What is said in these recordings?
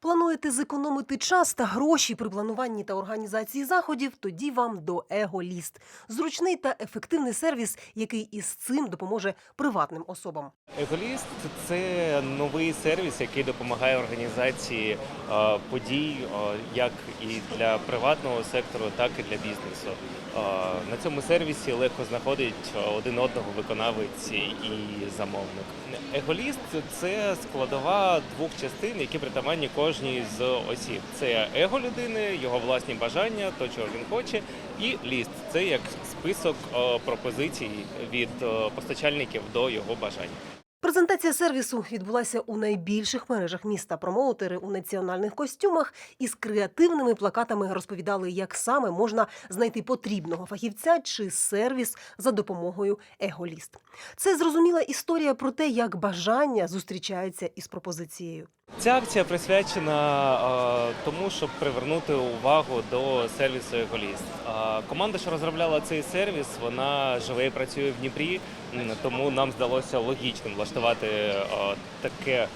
Плануєте зекономити час та гроші при плануванні та організації заходів? Тоді вам до Еголіст. Зручний та ефективний сервіс, який із цим допоможе приватним особам. Еголіст це новий сервіс, який допомагає організації е, подій е, як і для приватного сектору, так і для бізнесу. Е, На цьому сервісі легко знаходить один одного виконавець і замовник. Еголіст це складова двох частин, які притаманні кожній з осіб. Це его людини, його власні бажання, то чого він хоче, і ліст це як список е, пропозицій від е, постачальників до його бажань. Презентація сервісу відбулася у найбільших мережах міста. Промоутери у національних костюмах із креативними плакатами розповідали, як саме можна знайти потрібного фахівця чи сервіс за допомогою Еголіст. Це зрозуміла історія про те, як бажання зустрічаються із пропозицією. Ця акція присвячена е, тому, щоб привернути увагу до сервісу Еголіст. Е, команда, що розробляла цей сервіс, вона живе і працює в Дніпрі, тому нам здалося логічним влаштувати е, таке.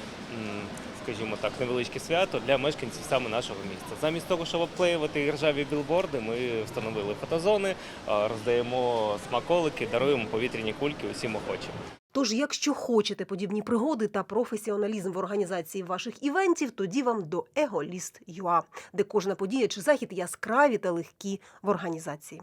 Скажімо так, невеличке свято для мешканців саме нашого міста. Замість того, щоб обклеювати ржаві білборди, ми встановили фотозони, е, роздаємо смаколики, даруємо повітряні кульки усім охочим. Тож, якщо хочете подібні пригоди та професіоналізм в організації ваших івентів, тоді вам до Еголіст.ua, де кожна подія чи захід яскраві та легкі в організації.